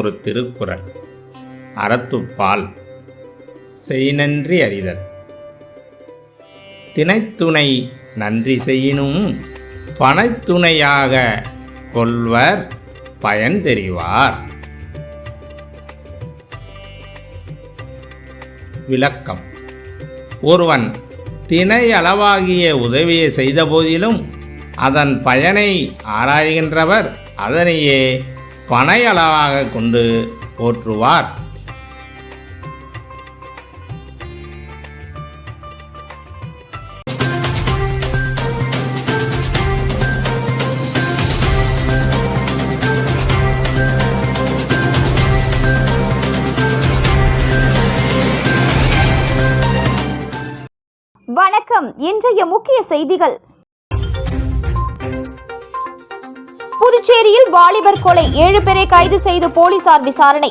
ஒரு திருக்குறள். அறத்துப்பால். செய்நன்றி அறிதல். தினைத்துணை நன்றி செய்யினும் பனைத்துணையாக கொள்வர் பயன் தெரிவார். விளக்கம். ஒருவன் தினை அளவாகிய உதவியை செய்த போதிலும் அதன் பயனை ஆராய்கின்றவர் அதனையே பனையளவாக கொண்டு போற்றுவார். வணக்கம். இன்றைய முக்கிய செய்திகள். புதுச்சேரியில் வாலிபர் கொலை. ஏழு பேரை கைது செய்து போலீசார் விசாரணை.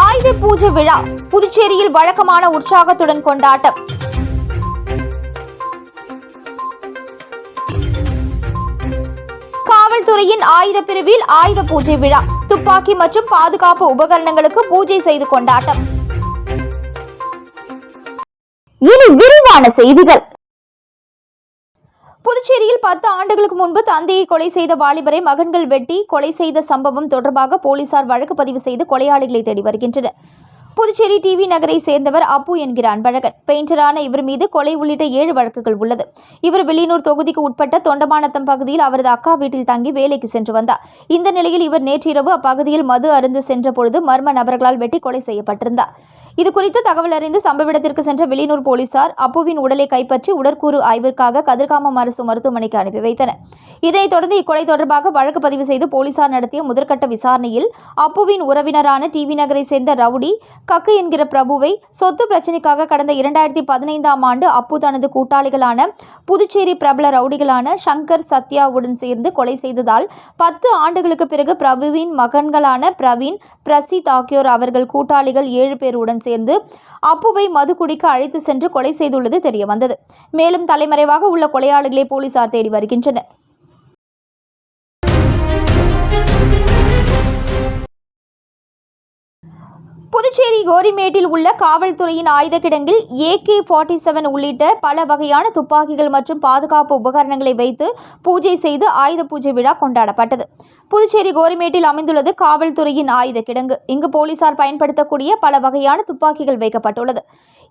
ஆயுத பூஜை விழா. புதுச்சேரியில் வழக்கமான உற்சாகத்துடன் கொண்டாட்டம். காவல்துறையின் ஆயுத பிரிவில் ஆயுத பூஜை விழா. துப்பாக்கி மற்றும் பாதுகாப்பு உபகரணங்களுக்கு பூஜை செய்து கொண்டாட்டம். இனி விரிவான செய்திகள். புதுச்சேரியில் பத்து ஆண்டுகளுக்கு முன்பு தந்தையை கொலை செய்த வாலிபரை மகன்கள் வெட்டி கொலை செய்த சம்பவம் தொடர்பாக போலீசார் வழக்கு பதிவு செய்து கொலையாளிகளை தேடி வருகின்றனர். புதுச்சேரி டிவி நகரை சேர்ந்தவர் அப்பு என்கிற அன்பழகன். பெயிண்டரான இவர் மீது கொலை உள்ளிட்ட ஏழு வழக்குகள் உள்ளது. இவர் வெளியூர் தொகுதிக்கு உட்பட்ட தொண்டமானத்தம் பகுதியில் அவரது அக்கா வீட்டில் தங்கி வேலைக்கு சென்று வந்தார். இந்த நிலையில் இவர் நேற்றிரவு அப்பகுதியில் மது அருந்து சென்ற பொழுது மர்ம நபர்களால் வெட்டி கொலை செய்யப்பட்டிருந்தார். இது குறித்து தகவல் அறிந்து சம்பவ இடத்திற்கு சென்ற வெளியூர் போலீசார் அப்புவின் உடலை கைப்பற்றி உடற்கூறு ஆய்விற்காக கதிர்காமம் அரசு மருத்துவமனைக்கு அனுப்பி வைத்தனர். இதனைத் தொடர்ந்து இக்கொலை தொடர்பாக வழக்கு பதிவு செய்து போலீசார் நடத்திய முதற்கட்ட விசாரணையில் அப்புவின் உறவினரான டிவி நகரை சேர்ந்த ரவுடி கக்கு என்கிற பிரபுவை சொத்து பிரச்சினைக்காக கடந்த இரண்டாயிரத்தி பதினைந்தாம் ஆண்டு அப்பு தனது கூட்டாளிகளான புதுச்சேரி பிரபல ரவுடிகளான சங்கர் சத்யாவுடன் சேர்ந்து கொலை செய்ததால் பத்து ஆண்டுகளுக்கு பிறகு பிரபுவின் மகன்களான பிரவீன் பிரசித் ஆகியோர் அவர்கள் கூட்டாளிகள் ஏழு பேருடன் சேர்ந்து அப்புவை மது குடிக்க அழைத்து சென்று கொலை செய்துள்ளது தெரியவந்தது. மேலும் தலைமறைவாக உள்ள கொலையாளிகளை போலீசார் தேடி வருகின்றனர். புதுச்சேரி கோரிமேட்டில் உள்ள காவல்துறையின் ஆயுத கிடங்கில் ஏகே ஃபார்ட்டி செவன் உள்ளிட்ட பல வகையான துப்பாக்கிகள் மற்றும் பாதுகாப்பு உபகரணங்களை வைத்து பூஜை செய்து ஆயுத பூஜை விழா கொண்டாடப்பட்டது. புதுச்சேரி கோரிமேட்டில் அமைந்துள்ளது காவல்துறையின் ஆயுத கிடங்கு இங்கு போலீசார் பயன்படுத்தக்கூடிய பல வகையான துப்பாக்கிகள் வைக்கப்பட்டுள்ளது.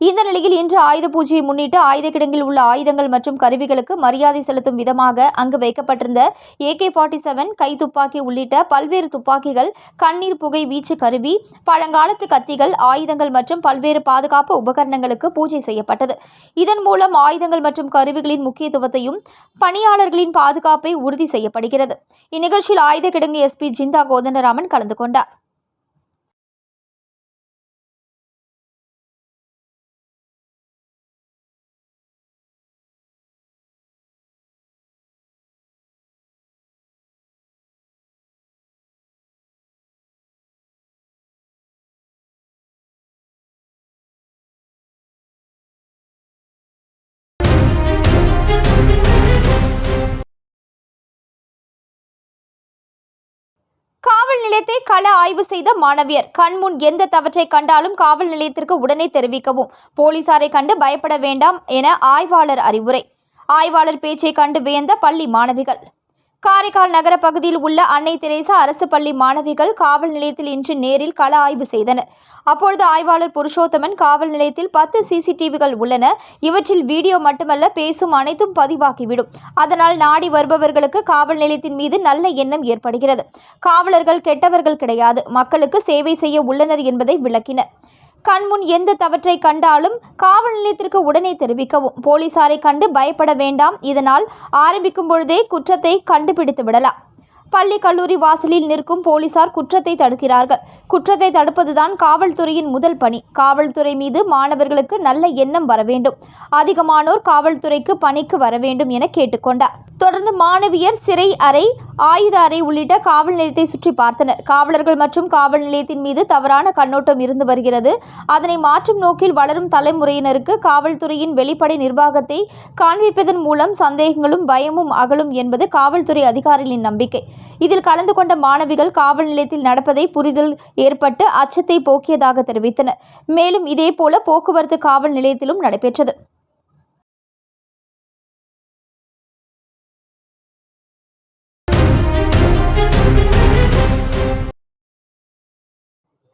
இந்த நிலையில் இன்று ஆயுத பூஜையை முன்னிட்டு ஆயுத கிடங்கில் உள்ள ஆயுதங்கள் மற்றும் கருவிகளுக்கு மரியாதை செலுத்தும் விதமாக அங்கு வைக்கப்பட்டிருந்த ஏகே ஃபார்ட்டி செவன் கை துப்பாக்கி உள்ளிட்ட பல்வேறு துப்பாக்கிகள் கண்ணீர் புகை வீச்சு கருவி பழங்காலத்து கத்திகள் ஆயுதங்கள் மற்றும் பல்வேறு பாதுகாப்பு உபகரணங்களுக்கு பூஜை செய்யப்பட்டது. இதன் மூலம் ஆயுதங்கள் மற்றும் கருவிகளின் முக்கியத்துவத்தையும் பணியாளர்களின் பாதுகாப்பை உறுதி செய்யப்படுகிறது. இந்நிகழ்ச்சியில் ஆயுத கிடங்கு எஸ்பி ஜிந்தா கோதண்டராமன் கலந்து கொண்டார். காவல் கள ஆய்வு செய்த மாணவியர். கண்முன் எந்த தவற்றை கண்டாலும் காவல் நிலையத்திற்கு உடனே தெரிவிக்கவும். போலீசாரை கண்டு பயப்பட வேண்டாம் என ஆய்வாளர் அறிவுரை. ஆய்வாளர் பேச்சை கண்டு வியந்த பள்ளி மாணவிகள். காரைக்கால் நகர பகுதியில் உள்ள அன்னை தெரேசா அரசு பள்ளி மாணவிகள் காவல் நிலையத்தில் இன்று நேரில் கள ஆய்வு செய்தனர். அப்பொழுது ஆய்வாளர் புருஷோத்தமன் காவல் நிலையத்தில் பத்து சிசிடிவிகள் உள்ளன. இவற்றில் வீடியோ மட்டுமல்ல பேசும் அனைத்தும் பதிவாகிவிடும். அதனால் நாடி வருபவர்களுக்கு காவல் நிலையத்தின் மீது நல்ல எண்ணம் ஏற்படுகிறது. காவலர்கள் கெட்டவர்கள் கிடையாது. மக்களுக்கு சேவை செய்ய உள்ளனர் என்பதை விளக்கினர். கண்முன் எந்த தவற்றை கண்டாலும் காவல் நிலையத்திற்கு உடனே தெரிவிக்கவும். போலீசாரை கண்டு பயப்பட வேண்டாம். இதனால் ஆரம்பிக்கும் பொழுதே குற்றத்தை கண்டுபிடித்து விடலாம். பள்ளி கல்லூரி வாசலில் நிற்கும் போலீசார் குற்றத்தை தடுக்கிறார்கள். குற்றத்தை தடுப்பதுதான் காவல்துறையின் முதல் பணி. காவல்துறை மீது மாணவர்களுக்கு நல்ல எண்ணம் வர வேண்டும். அதிகமானோர் காவல்துறைக்கு பணிக்கு வர வேண்டும் என கேட்டுக்கொண்டார். தொடர்ந்து மாணவியர் சிறை அறை ஆயுத அறை உள்ளிட்ட காவல் நிலையத்தை சுற்றி பார்த்தனர். காவலர்கள் மற்றும் காவல் நிலையத்தின் மீது தவறான கண்ணோட்டம் இருந்து வருகிறது. அதனை மாற்றும் நோக்கில் வளரும் தலைமுறையினருக்கு காவல்துறையின் வெளிப்படை நிர்வாகத்தை காண்பிப்பதன் மூலம் சந்தேகங்களும் பயமும் அகலும் என்பது காவல்துறை அதிகாரிகளின் நம்பிக்கை. இதில் கலந்து கொண்ட மாணவிகள் காவல் நிலையத்தில் நடப்பதை புரிதல் ஏற்பட்டு அச்சத்தை போக்கியதாக தெரிவித்தனர். மேலும் இதேபோல போக்குவரத்து காவல் நிலையத்திலும் நடைபெற்றது.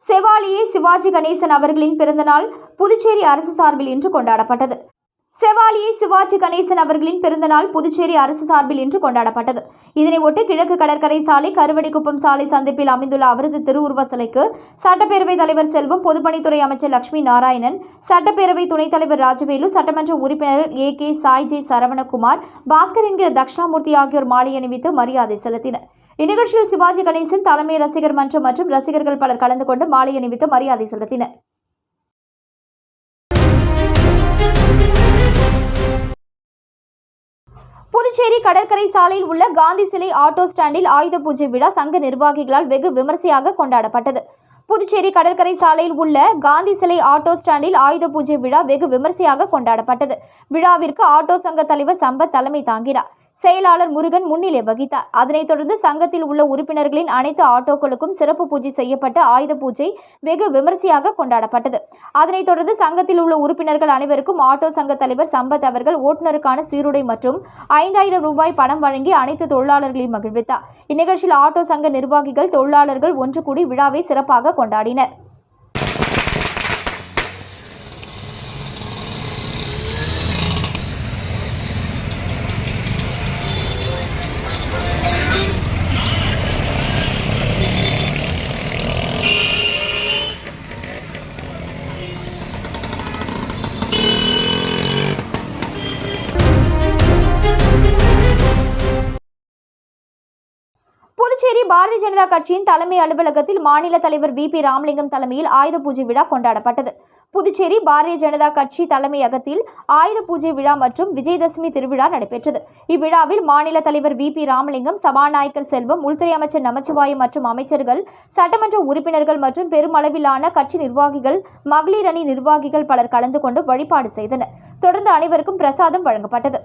செவாலியே சிவாஜி கணேசன் அவர்களின் பிறந்தநாள் புதுச்சேரி அரசு சார்பில் இன்று கொண்டாடப்பட்டது. செவாலியை சிவாஜி கணேசன் அவர்களின் பிறந்தநாள் புதுச்சேரி அரசு சார்பில் இன்று கொண்டாடப்பட்டது. இதனையொட்டி கிழக்கு கடற்கரை சாலை கருவடிக்குப்பம் சாலை சந்திப்பில் அமைந்துள்ள அவரது திருவுருவ சிலைக்கு சட்டப்பேரவைத் தலைவர் செல்வம் பொதுப்பணித்துறை அமைச்சர் லட்சுமி நாராயணன் சட்டப்பேரவை துணைத் தலைவர் ராஜவேலு சட்டமன்ற உறுப்பினர் ஏ கே சாய்ஜி சரவணகுமார் பாஸ்கர் என்கிற தட்சிணாமூர்த்தி ஆகியோர் மாலை அணிவித்து மரியாதை செலுத்தினர். இந்நிகழ்ச்சியில் சிவாஜி கணேசன் தலைமை ரசிகர் மன்றம் மற்றும் ரசிகர்கள் பலர் கலந்து கொண்டு மாலை அணிவித்து மரியாதை செலுத்தினர். புதுச்சேரி கடற்கரை சாலையில் உள்ள காந்தி சிலை ஆட்டோ ஸ்டாண்டில் ஆயுத பூஜை விழா சங்க நிர்வாகிகளால் வெகு விமர்சையாக கொண்டாடப்பட்டது. புதுச்சேரி கடற்கரை சாலையில் உள்ள காந்தி சிலை ஆட்டோ ஸ்டாண்டில் ஆயுத பூஜை விழா வெகு விமர்சையாக கொண்டாடப்பட்டது. விழாவிற்கு ஆட்டோ சங்க தலைவர் சம்பத் தலைமை தாங்கினார். செயலாளர் முருகன் முன்னிலை வகித்தார். அதனைத் தொடர்ந்து சங்கத்தில் உள்ள உறுப்பினர்களின் அனைத்து ஆட்டோக்களுக்கும் சிறப்பு பூஜை செய்யப்பட்ட ஆயுத பூஜை வெகு விமர்சையாக கொண்டாடப்பட்டது. அதனைத் தொடர்ந்து சங்கத்தில் உள்ள உறுப்பினர்கள் அனைவருக்கும் ஆட்டோ சங்க தலைவர் சம்பத் அவர்கள் ஓட்டுநருக்கான சீருடை மற்றும் ஐந்தாயிரம் ரூபாய் பணம் வழங்கி அனைத்து தொழிலாளர்களையும் மகிழ்வித்தார். இந்நிகழ்ச்சியில் ஆட்டோ சங்க நிர்வாகிகள் தொழிலாளர்கள் ஒன்று கூடி விழாவை சிறப்பாக கொண்டாடினர். பாரதிய ஜனதா கட்சியின் தலைமை அலுவலகத்தில் மாநில தலைவர் வி பி ராமலிங்கம் தலைமையில் ஆயுத பூஜை விழா கொண்டாடப்பட்டது. புதுச்சேரி பாரதிய ஜனதா கட்சி தலைமையகத்தில் ஆயுத பூஜை விழா மற்றும் விஜயதசமி திருவிழா நடைபெற்றது. இவ்விழாவில் மாநில தலைவர் வி பி ராமலிங்கம் சபாநாயகர் செல்வம் உள்துறை அமைச்சர் நமச்சிவாயம் மற்றும் அமைச்சர்கள் சட்டமன்ற உறுப்பினர்கள் மற்றும் பெருமளவிலான கட்சி நிர்வாகிகள் மகளிர் அணி நிர்வாகிகள் பலர் கலந்து கொண்டு வழிபாடு செய்தனர். தொடர்ந்து அனைவருக்கும் பிரசாதம் வழங்கப்பட்டது.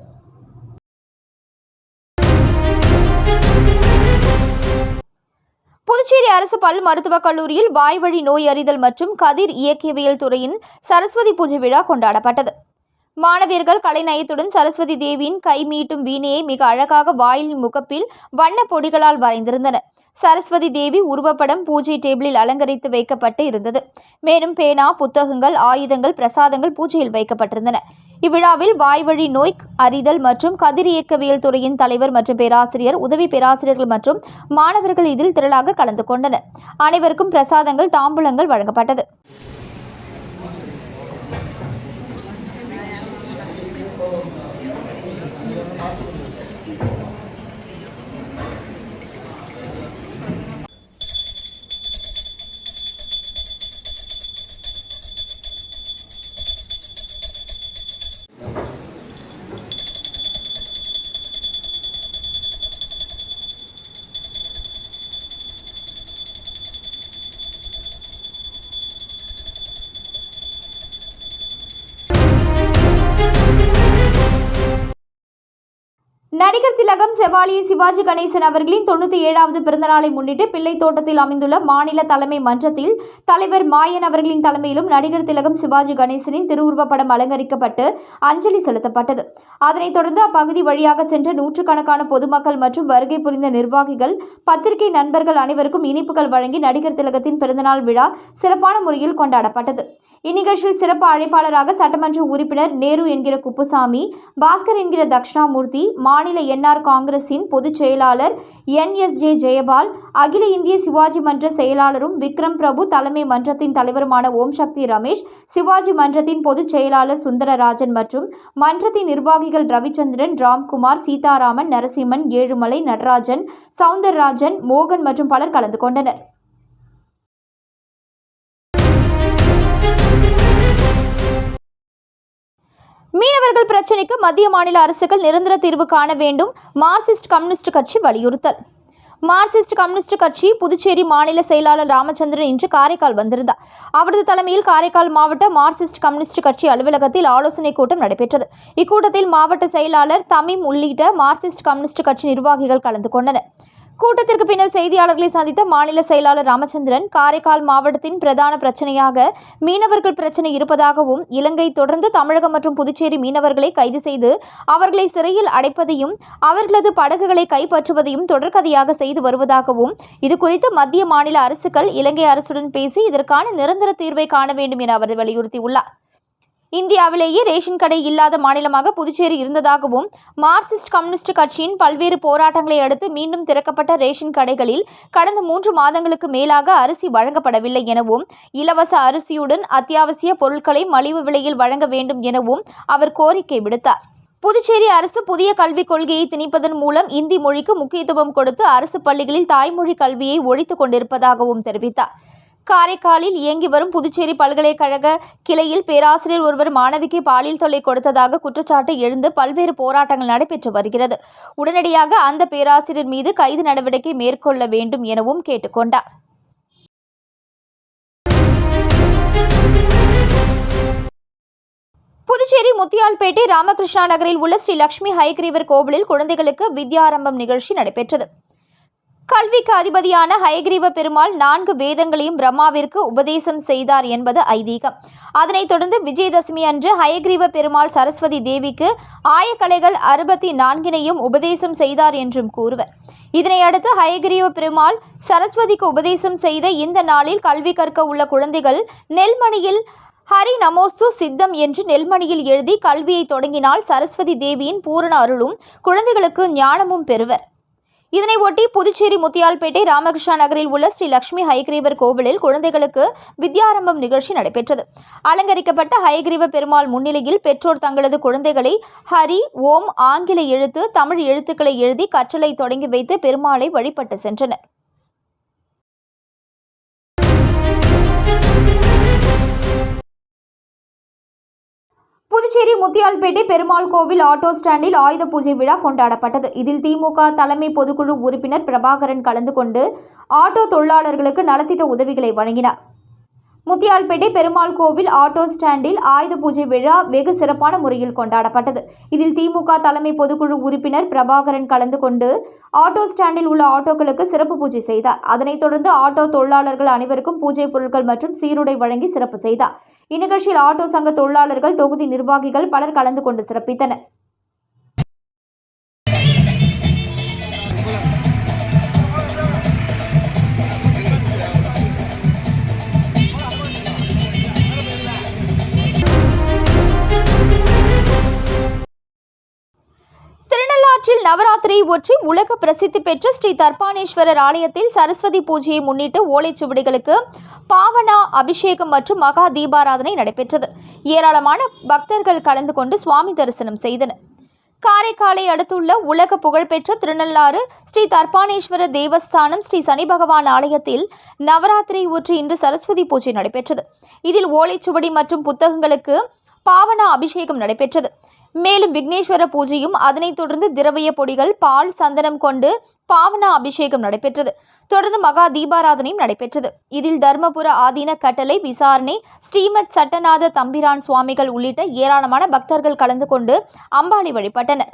அரசு பல் மருத்துவக் கல்லூரியில் வாய்வழி நோய் அறிதல் மற்றும் கதிர் இயக்கவியல் துறையின் சரஸ்வதி பூஜை விழா கொண்டாடப்பட்டது. மாணவியர்கள் கலைநயத்துடன் சரஸ்வதி தேவியின் கை மீட்டும் வீணையை மிக அழகாக வாயில் முகப்பில் வண்ண பொடிகளால் வரைந்திருந்தனர். சரஸ்வதி தேவி உருவப்படம் பூஜை டேபிளில் அலங்கரித்து வைக்கப்பட்டு இருந்தது. மேலும் பேனா புத்தகங்கள் ஆயுதங்கள் பிரசாதங்கள் பூஜையில் வைக்கப்பட்டிருந்தன. இவ்விழாவில் வாய்வழி நோய் அறிதல் மற்றும் கதிரியக்கவியல் துறையின் தலைவர் மற்றும் பேராசிரியர் உதவி பேராசிரியர்கள் மற்றும் மாணவர்கள் இதில் திரளாக கலந்து கொண்டனர். அனைவருக்கும் பிரசாதங்கள் தாம்பூலங்கள் வழங்கப்பட்டது. செவாலிய சிவாஜி கணேசன் அவர்களின் தொண்ணூற்றி ஏழாவது பிறந்தநாளை முன்னிட்டு பிள்ளை தோட்டத்தில் அமைந்துள்ள மாநில தலைமை மன்றத்தில் தலைவர் மாயன் அவர்களின் தலைமையிலும் நடிகர் திலகம் சிவாஜி கணேசனின் திருவுருவப் படம் அலங்கரிக்கப்பட்டு அஞ்சலி செலுத்தப்பட்டது. அதனைத் தொடர்ந்து அப்பகுதி வழியாக சென்ற நூற்றுக்கணக்கான பொதுமக்கள் மற்றும் வருகை புரிந்த நிர்வாகிகள் பத்திரிகை நண்பர்கள் அனைவருக்கும் இனிப்புகள் வழங்கி நடிகர் திலகத்தின் பிறந்தநாள் விழா சிறப்பான முறையில் கொண்டாடப்பட்டது. இந்நிகழ்ச்சியில் சிறப்பு அழைப்பாளராக சட்டமன்ற உறுப்பினர் நேரு என்கிற குப்புசாமி பாஸ்கர் என்கிற தக்ஷணாமூர்த்தி மாநில என்ஆர் காங்கிரசின் பொதுச் செயலாளர் என் எஸ் ஜே ஜெயபால் அகில இந்திய சிவாஜி மன்ற செயலாளரும் விக்ரம் பிரபு தலைமை மன்றத்தின் தலைவருமான ஓம் சக்தி ரமேஷ் சிவாஜி மன்றத்தின் பொதுச் செயலாளர் சுந்தரராஜன் மற்றும் மன்றத்தின் நிர்வாகிகள் ரவிச்சந்திரன் ராம்குமார் சீதாராமன் நரசிம்மன் ஏழுமலை நடராஜன் சவுந்தரராஜன் மோகன் மற்றும் பலர் கலந்து கொண்டனர். மீனவர்கள் பிரச்சினைக்கு மத்திய மாநில அரசுகள் நிரந்தர தீர்வு காண வேண்டும் மார்க்சிஸ்ட் கம்யூனிஸ்ட் கட்சி வலியுறுத்தல். மார்க்சிஸ்ட் கம்யூனிஸ்ட் கட்சி புதுச்சேரி மாநில செயலாளர் ராமச்சந்திரன் இன்று காரைக்கால் வந்திருந்தார். அவரது தலைமையில் காரைக்கால் மாவட்ட மார்க்சிஸ்ட் கம்யூனிஸ்ட் கட்சி அலுவலகத்தில் ஆலோசனைக் கூட்டம் நடைபெற்றது. இக்கூட்டத்தில் மாவட்ட செயலாளர் தமிம் உள்ளிட்ட மார்க்சிஸ்ட் கம்யூனிஸ்ட் கட்சி நிர்வாகிகள் கலந்து கொண்டனர். கூட்டத்திற்கு பின்னர் செய்தியாளர்களை சந்தித்த மாநில செயலாளர் ராமச்சந்திரன் காரைக்கால் மாவட்டத்தின் பிரதான பிரச்சனையாக மீனவர்கள் பிரச்சனை இருப்பதாகவும் இலங்கை தொடர்ந்து தமிழகம் மற்றும் புதுச்சேரி மீனவர்களை கைது செய்து அவர்களை சிறையில் அடைப்பதையும் அவர்களது படகுகளை கைப்பற்றுவதையும் தொடர்கதையாக செய்து வருவதாகவும் இதுகுறித்து மத்திய மாநில அரசுகள் இலங்கை அரசுடன் பேசி இதற்கான நிரந்தர தீர்வை காண வேண்டும் என அவர் வலியுறுத்தியுள்ளார். இந்தியாவிலேயே ரேஷன் கடை இல்லாத மாநிலமாக புதுச்சேரி இருந்ததாகவும் மார்க்சிஸ்ட் கம்யூனிஸ்ட் கட்சியின் பல்வேறு போராட்டங்களை அடுத்து மீண்டும் திறக்கப்பட்ட ரேஷன் கடைகளில் கடந்த மூன்று மாதங்களுக்கு மேலாக அரிசி வழங்கப்படவில்லை எனவும் இலவச அரிசியுடன் அத்தியாவசிய பொருட்களை மலிவு விலையில் வழங்க வேண்டும் எனவும் அவர் கோரிக்கை விடுத்தார். புதுச்சேரி அரசு புதிய கல்விக் கொள்கையை திணிப்பதன் மூலம் இந்தி மொழிக்கு முக்கியத்துவம் கொடுத்து அரசு பள்ளிகளில் தாய்மொழி கல்வியை ஒழித்துக் கொண்டிருப்பதாகவும் தெரிவித்தார். காரைக்காலில் இயங்கி வரும் புதுச்சேரி பல்கலைக்கழக கிளையில் பேராசிரியர் ஒருவர் மாணவிக்கு பாலியல் தொல்லை கொடுத்ததாக குற்றச்சாட்டு எழுந்து பல்வேறு போராட்டங்கள் நடைபெற்று வருகிறது. உடனடியாக அந்த பேராசிரியர் மீது கைது நடவடிக்கை மேற்கொள்ள வேண்டும் எனவும் கேட்டுக்கொண்டார். புதுச்சேரி முத்தியால்பேட்டை ராமகிருஷ்ணா நகரில் உள்ள ஸ்ரீ லட்சுமி ஹைகிரீவர் கோவிலில் குழந்தைகளுக்கு வித்யாரம்பம் நிகழ்ச்சி நடைபெற்றது. கல்விக்கு அதிபதியான ஹயகிரீவ பெருமாள் நான்கு வேதங்களையும் பிரம்மாவிற்கு உபதேசம் செய்தார் என்பது ஐதீகம். அதனைத் தொடர்ந்து விஜயதசமி அன்று ஹயகிரீவ பெருமாள் சரஸ்வதி தேவிக்கு ஆயக்கலைகள் அறுபத்தி நான்கினையும் உபதேசம் செய்தார் என்றும் கூறுவர். இதனை அடுத்து ஹயகிரீவ பெருமாள் சரஸ்வதிக்கு உபதேசம் செய்த இந்த நாளில் கல்வி கற்க உள்ள குழந்தைகள் நெல்மணியில் ஹரி நமோஸ்து சித்தம் என்று நெல்மணியில் எழுதி கல்வியை தொடங்கினால் சரஸ்வதி தேவியின் பூரண அருளும் குழந்தைகளுக்கு ஞானமும் பெறுவர். இதனை ஒட்டி புதுச்சேரி முத்தியால்பேட்டை ராமகிருஷ்ணா நகரில் உள்ள ஸ்ரீ லட்சுமி ஹைகிரீவர் கோவிலில் குழந்தைகளுக்கு வித்யாரம்பம் நிகழ்ச்சி நடைபெற்றது. அலங்கரிக்கப்பட்ட ஹைகிரீவ பெருமாள் முன்னிலையில் பெற்றோர் தங்களது குழந்தைகளை ஹரி ஓம் ஆங்கில எழுத்து தமிழ் எழுத்துக்களை எழுதி கற்றலை தொடங்கி வைத்து பெருமாளை வழிபட்டு சென்றனர். புதுச்சேரி முத்தியால்பேட்டை பெருமாள் கோவில் ஆட்டோ ஸ்டாண்டில் ஆயுத பூஜை விழா கொண்டாடப்பட்டது. இதில் திமுக தலைமை பொதுக்குழு உறுப்பினர் பிரபாகரன் கலந்து கொண்டு ஆட்டோ தொழிலாளர்களுக்கு நலத்திட்ட உதவிகளை வழங்கினார். முத்தியால்பேட்டை பெருமாள் கோவில் ஆட்டோ ஸ்டாண்டில் ஆயுத பூஜை விழா வெகு சிறப்பான முறையில் கொண்டாடப்பட்டது. இதில் திமுக தலைமை பொதுக்குழு உறுப்பினர் பிரபாகரன் கலந்து கொண்டு ஆட்டோ ஸ்டாண்டில் உள்ள ஆட்டோக்களுக்கு சிறப்பு பூஜை செய்தார். அதனைத் தொடர்ந்து ஆட்டோ தொழிலாளர்கள் அனைவருக்கும் பூஜை பொருட்கள் மற்றும் சீருடை வழங்கி சிறப்பு செய்தார். இந்நிகழ்ச்சியில் ஆட்டோ சங்க தொழிலாளர்கள் தொகுதி நிர்வாகிகள் பலர் கலந்து கொண்டு சிறப்பித்தனர். திருநள்ளாற்றில் நவராத்திரியை ஒற்றி உலக பிரசித்தி பெற்ற ஸ்ரீ தர்பானேஸ்வரர் ஆலயத்தில் சரஸ்வதி பூஜையை முன்னிட்டு ஓலைச்சுவடிகளுக்கு பாவனா அபிஷேகம் மற்றும் மகா தீபாராதனை நடைபெற்றது. ஏராளமான பக்தர்கள் கலந்து கொண்டு சுவாமி தரிசனம் செய்தனர். காரைக்காலை அடுத்துள்ள உலக புகழ்பெற்ற திருநள்ளாறு ஸ்ரீ தர்பானேஸ்வர தேவஸ்தானம் ஸ்ரீ சனி பகவான் ஆலயத்தில் நவராத்திரி ஒற்றி இன்று சரஸ்வதி பூஜை நடைபெற்றது. இதில் ஓலைச்சுவடி மற்றும் புத்தகங்களுக்கு பாவனா அபிஷேகம் நடைபெற்றது. மேலும் விக்னேஸ்வர பூஜையும் அதனைத் தொடர்ந்து திரவிய பொடிகள் பால் சந்தனம் கொண்டு பாவனா அபிஷேகம் நடைபெற்றது. தொடர்ந்து மகா தீபாராதனையும் நடைபெற்றது. இதில் தர்மபுர ஆதீன கட்டளை விசாரணை ஸ்ரீமத் சட்டநாத தம்பிரான் சுவாமிகள் உள்ளிட்ட ஏராளமான பக்தர்கள் கலந்து கொண்டு அம்பாளி வழிபட்டனர்.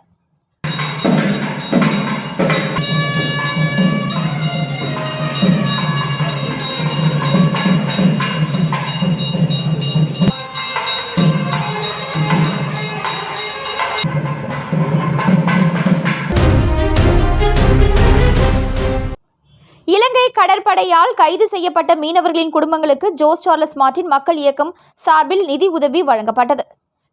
இலங்கை கடற்படையால் கைது செய்யப்பட்ட மீனவர்களின் குடும்பங்களுக்கு ஜோஸ் சார்லஸ் மார்ட்டின் மக்கள் இயக்கம் சார்பில் நிதி உதவி வழங்கப்பட்டது.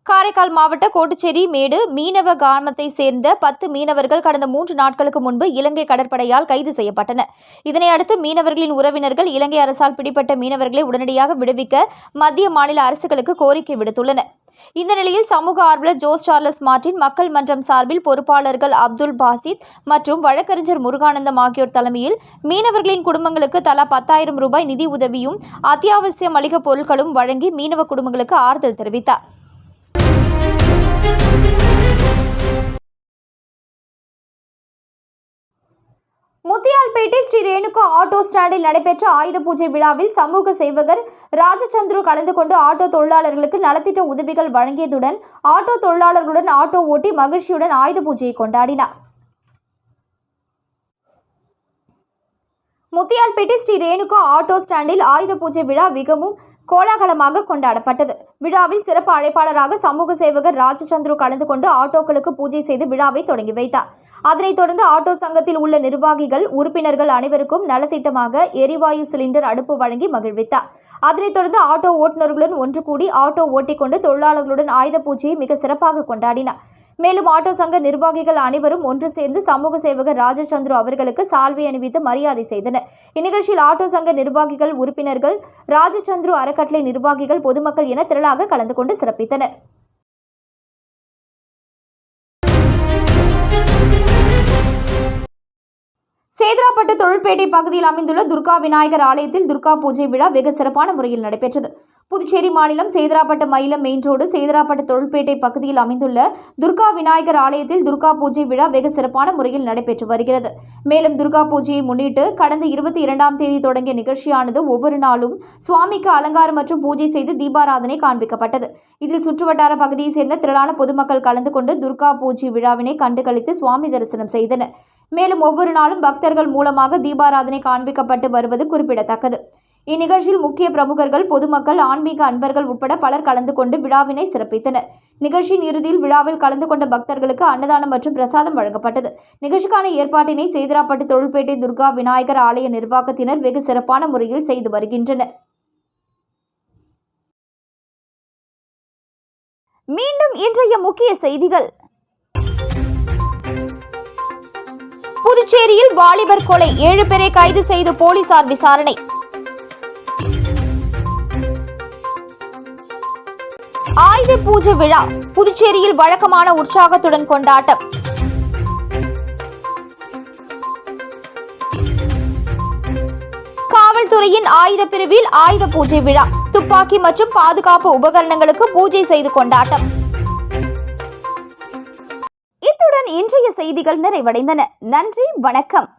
காரைக்கால் மாவட்ட கோட்டுச்சேரி மேடு மீனவ கிராமத்தை சேர்ந்த பத்து மீனவர்கள் கடந்த மூன்று நாட்களுக்கு முன்பு இலங்கை கடற்படையால் கைது செய்யப்பட்டனர். இதனை அடுத்து மீனவர்களின் உறவினர்கள் இலங்கை அரசால் பிடிபட்ட மீனவர்களை உடனடியாக விடுவிக்க மத்திய மாநில அரசுகளுக்கு கோரிக்கை விடுத்துள்ளனர். இந்த நிலையில் சமூக ஆர்வலர் ஜோஸ் சார்லஸ் மார்ட்டின் மக்கள் மன்றம் சார்பில் பொறுப்பாளர்கள் அப்துல் பாசித் மற்றும் வழக்கறிஞர் முருகானந்தம் ஆகியோர் தலைமையில் மீனவர்களின் குடும்பங்களுக்கு தலா பத்தாயிரம் ரூபாய் நிதி உதவியும் அத்தியாவசிய மளிகைப் பொருட்களும் வழங்கி மீனவ குடும்பங்களுக்கு ஆறுதல் தெரிவித்தார். முத்தியால்பேட்டை ஸ்ரீ ரேணுகா ஆட்டோ ஸ்டாண்டில் நடைபெற்ற ஆயுத பூஜை விழாவில் சமூக சேவகர் ராஜச்சந்திரு கலந்து கொண்டு ஆட்டோ தொழிலாளர்களுக்கு நலத்திட்ட உதவிகள் வழங்கியதுடன் ஆட்டோ தொழிலாளர்களுடன் ஆட்டோ ஓட்டி மகிழ்ச்சியுடன் ஆயுத பூஜையை கொண்டாடினார். முத்தியால்பேட்டை ஸ்ரீ ரேணுகா ஆட்டோ ஸ்டாண்டில் ஆயுத பூஜை விழா மிகவும் கோலாகலமாக கொண்டாடப்பட்டது. விழாவில் சிறப்பு அழைப்பாளராக சமூக சேவகர் ராஜச்சந்திரு கலந்து கொண்டு ஆட்டோக்களுக்கு பூஜை செய்து விழாவை தொடங்கி வைத்தார். அதனைத் தொடர்ந்து ஆட்டோ சங்கத்தில் உள்ள நிர்வாகிகள் உறுப்பினர்கள் அனைவருக்கும் நலத்திட்டமாக எரிவாயு சிலிண்டர் அடுப்பு வழங்கி மகிழ்வித்தார். அதனைத் தொடர்ந்து ஆட்டோ ஓட்டுநர்களுடன் ஒன்று கூடி ஆட்டோ ஓட்டிக்கொண்டு தொழிலாளர்களுடன் ஆயுத பூஜையை மிக சிறப்பாக கொண்டாடினார். மேலும் ஆட்டோ சங்க நிர்வாகிகள் அனைவரும் ஒன்று சேர்ந்து சமூக சேவகர் ராஜச்சந்திரு அவர்களுக்கு சால்வை அணிவித்து மரியாதை செய்தனர். இந்நிகழ்ச்சியில் ஆட்டோ சங்க நிர்வாகிகள் உறுப்பினர்கள் ராஜச்சந்திரு அறக்கட்டளை நிர்வாகிகள் பொதுமக்கள் என திரளாக கலந்து கொண்டு சிறப்பித்தனர். சேதராப்பட்டு தொழிற்பேட்டை பகுதியில் அமைந்துள்ள துர்கா விநாயகர் ஆலயத்தில் துர்கா பூஜை விழா வெகு சிறப்பான முறையில் நடைபெற்றது. புதுச்சேரி மாநிலம் சேதராப்பட்டு மயிலம் மெயின் ரோடு சேதராப்பட்டு தொழிற்பேட்டை பகுதியில் அமைந்துள்ள துர்கா விநாயகர் ஆலயத்தில் துர்கா பூஜை விழா வெகு சிறப்பான முறையில் நடைபெற்று வருகிறது. மேலும் துர்கா பூஜையை முன்னிட்டு கடந்த இருபத்தி இரண்டாம் தேதி தொடங்கிய நிகழ்ச்சியானது ஒவ்வொரு நாளும் சுவாமிக்கு அலங்காரம் மற்றும் பூஜை செய்து தீபாராதனை காண்பிக்கப்பட்டது. இதில் சுற்றுவட்டார பகுதியைச் சேர்ந்த திரளான பொதுமக்கள் கலந்து கொண்டு துர்கா பூஜை விழாவினை கண்டுகளித்து சுவாமி தரிசனம் செய்தனர். மேலும் ஒவ்வொரு நாளும் பக்தர்கள் மூலமாக தீபாராதனை காண்பிக்கப்பட்டு வருவது குறிப்பிடத்தக்கது. இந்நிகழ்ச்சியில் முக்கிய பிரமுகர்கள் பொதுமக்கள் ஆன்மீக அன்பர்கள் உட்பட பலர் கலந்து கொண்டு விழாவினை சிறப்பித்தனர். நிகழ்ச்சியின் இறுதியில் விழாவில் கலந்து கொண்ட பக்தர்களுக்கு அன்னதானம் மற்றும் பிரசாதம் வழங்கப்பட்டது. நிகழ்ச்சிக்கான ஏற்பாட்டினை சேதராப்பட்டு தொழில்பேட்டை துர்கா விநாயகர் ஆலய நிர்வாகத்தினர் வெகு சிறப்பான முறையில் செய்து வருகின்றனர். மீண்டும் இன்றைய முக்கிய செய்திகள். புதுச்சேரியில் வாலிபர் கொலை. ஏழு பேரை கைது செய்து போலீசார் விசாரணை. ஆயுத பூஜை விழா. புதுச்சேரியில் வழக்கமான உற்சாகத்துடன் கொண்டாட்டம். காவல்துறையின் ஆயுத பிரிவில் ஆயுத பூஜை விழா. துப்பாக்கி மற்றும் பாதுகாப்பு உபகரணங்களுக்கு பூஜை செய்து கொண்டாட்டம். இன்றைய செய்திகள் நிறைவடைந்தன. நன்றி வணக்கம்.